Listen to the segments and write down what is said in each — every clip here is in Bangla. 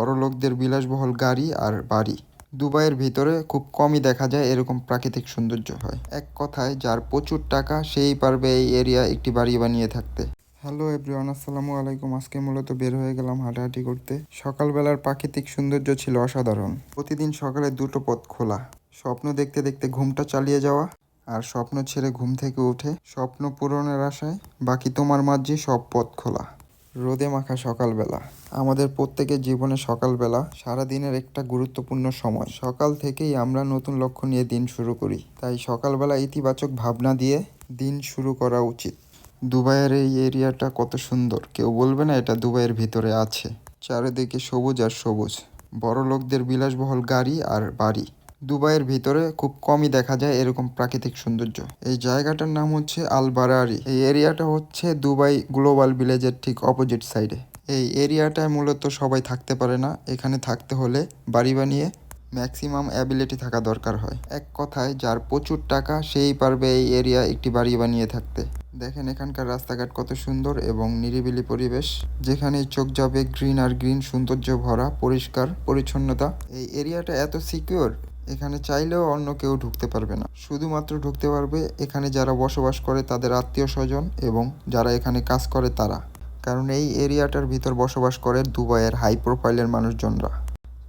বড় লোকদের বিলাসবহুল গাড়ি আর বাড়ি। দুবাইয়ের ভিতরে খুব কমই দেখা যায় এরকম প্রাকৃতিক সৌন্দর্য হয়। এক কথায়, যার প্রচুর টাকা, সেই পারবে এই এরিয়া একটি বাড়ি বানিয়ে থাকতে। হ্যালো এভরিওয়ান, আসসালামু আলাইকুম। আজকে মূলত বের হয়ে গেলাম হাঁটাহাঁটি করতে। সকালবেলার প্রাকৃতিক সৌন্দর্য ছিল অসাধারণ। প্রতিদিন সকালে দুটো পথ খোলা। স্বপ্ন দেখতে দেখতে ঘুমটা চালিয়ে যাওয়া আর স্বপ্ন ছেড়ে ঘুম থেকে উঠে স্বপ্ন পূরণের আশায় বাকি তোমার মাঝে সব পথ খোলা। রোদে মাখা সকালবেলা। আমাদের প্রত্যেকের জীবনে সকালবেলা সারাদিনের একটা গুরুত্বপূর্ণ সময়। সকাল থেকেই আমরা নতুন লক্ষ্য নিয়ে দিন শুরু করি। তাই সকালবেলা ইতিবাচক ভাবনা দিয়ে দিন শুরু করা উচিত। দুবাইয়ের এই এরিয়াটা কত সুন্দর। কেউ বলবে না এটা দুবাইয়ের ভিতরে আছে। চারিদিকে সবুজ আর সবুজ। বড় লোকদের বিলাসবহুল গাড়ি আর বাড়ি। দুবাইয়ের ভিতরে খুব কমই দেখা যায় এরকম প্রাকৃতিক সৌন্দর্য। এই জায়গাটার নাম হচ্ছে আল বারারি এই এরিয়াটা হচ্ছে দুবাই গ্লোবাল ভিলেজের ঠিক অপোজিট সাইডে। এই এরিয়াটায় মূলত সবাই থাকতে পারে না। এখানে থাকতে হলে বাড়ি বানিয়ে ম্যাক্সিমাম অ্যাবিলিটি থাকা দরকার হয়। এক কথায়, যার প্রচুর টাকা, সেই পারবে এই এরিয়া একটি বাড়ি বানিয়ে থাকতে। দেখেন এখানকার রাস্তাঘাট কত সুন্দর এবং নিরিবিলি পরিবেশ। যেখানে চোখ যাবে, গ্রিন আর গ্রিন সৌন্দর্য ভরা, পরিষ্কার, পরিচ্ছন্নতা। এই এরিয়াটা এত সিকিউর এখানে চাইলেও অন্য কেউ ঢুকতে পারবে না। শুধুমাত্র ঢুকতে পারবে এখানে যারা বসবাস করে তাদের আত্মীয় স্বজন এবং যারা এখানে কাজ করে তারা। কারণ এই এরিয়াটার ভিতর বসবাস করে দুবাইয়ের হাই প্রোফাইলের মানুষজনরা।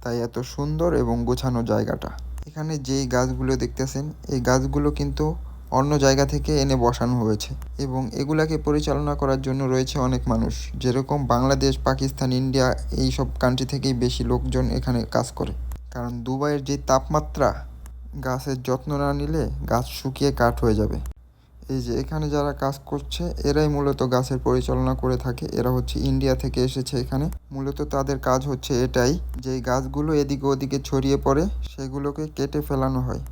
তাই এত সুন্দর এবং গোছানো জায়গাটা। এখানে যেই গাছগুলো দেখতেছেন, এই গাছগুলো কিন্তু অন্য জায়গা থেকে এনে বসানো হয়েছে এবং এগুলাকে পরিচালনা করার জন্য রয়েছে অনেক মানুষ। যেরকম বাংলাদেশ, পাকিস্তান, ইন্ডিয়া এই সব কান্ট্রি থেকেই বেশি লোকজন এখানে কাজ করে। কারণ দুবাইয়ের যে তাপমাত্রা, গাছের যত্ন না নিলে গাছ শুকিয়ে কাঠ হয়ে যাবে। এই যে এখানে যারা কাজ করছে, এরাই মূলত গাছের পরিচালনা করে থাকে। এরা হচ্ছে ইন্ডিয়া থেকে এসেছে এখানে। মূলত তাদের কাজ হচ্ছে এটাই, যে গাছগুলো এদিকে ওদিকে ছড়িয়ে পড়ে, সেগুলোকে কেটে ফেলানো হয়।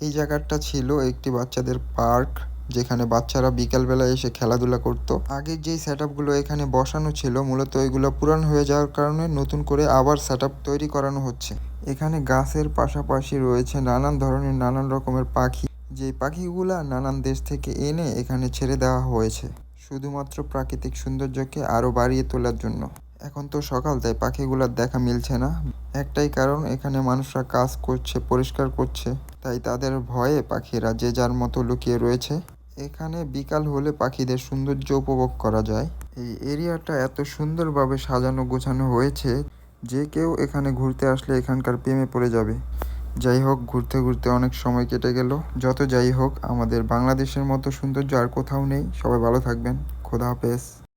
এই জায়গাটা ছিল একটি বাচ্চাদের পার্ক। যেখানে বাচ্চারা বিকালবেলা এসে খেলাধুলা করতো। আগে যেই সেট এখানে বসানো ছিল, মূলত এগুলো পুরান হয়ে যাওয়ার কারণে নতুন করে আবার সেট তৈরি করানো হচ্ছে। এখানে গাছের পাশাপাশি রয়েছে নানান ধরনের নানান রকমের পাখি। যে পাখিগুলা নানান দেশ থেকে এনে এখানে ছেড়ে দেওয়া হয়েছে, শুধুমাত্র প্রাকৃতিক সৌন্দর্যকে আরও বাড়িয়ে তোলার জন্য। এখন তো সকাল, তাই পাখিগুলার দেখা মিলছে না। একটাই কারণ, এখানে মানুষরা কাজ করছে, পরিষ্কার করছে। তাই তাদের ভয়ে পাখিরা যে যার মতো লুকিয়ে রয়েছে। এখানে বিকাল হলে পাখিদের সৌন্দর্য উপভোগ করা যায়। এই এরিয়াটা এত সুন্দরভাবে সাজানো গোছানো হয়েছে যে কেউ এখানে ঘুরতে আসলে এখানকার প্রেমে পড়ে যাবে। যাই হোক, ঘুরতে ঘুরতে অনেক সময় কেটে গেল। যত যাই হোক, আমাদের বাংলাদেশের মতো সৌন্দর্য আর কোথাও নেই। সবাই ভালো থাকবেন। খোদা হাফেজ।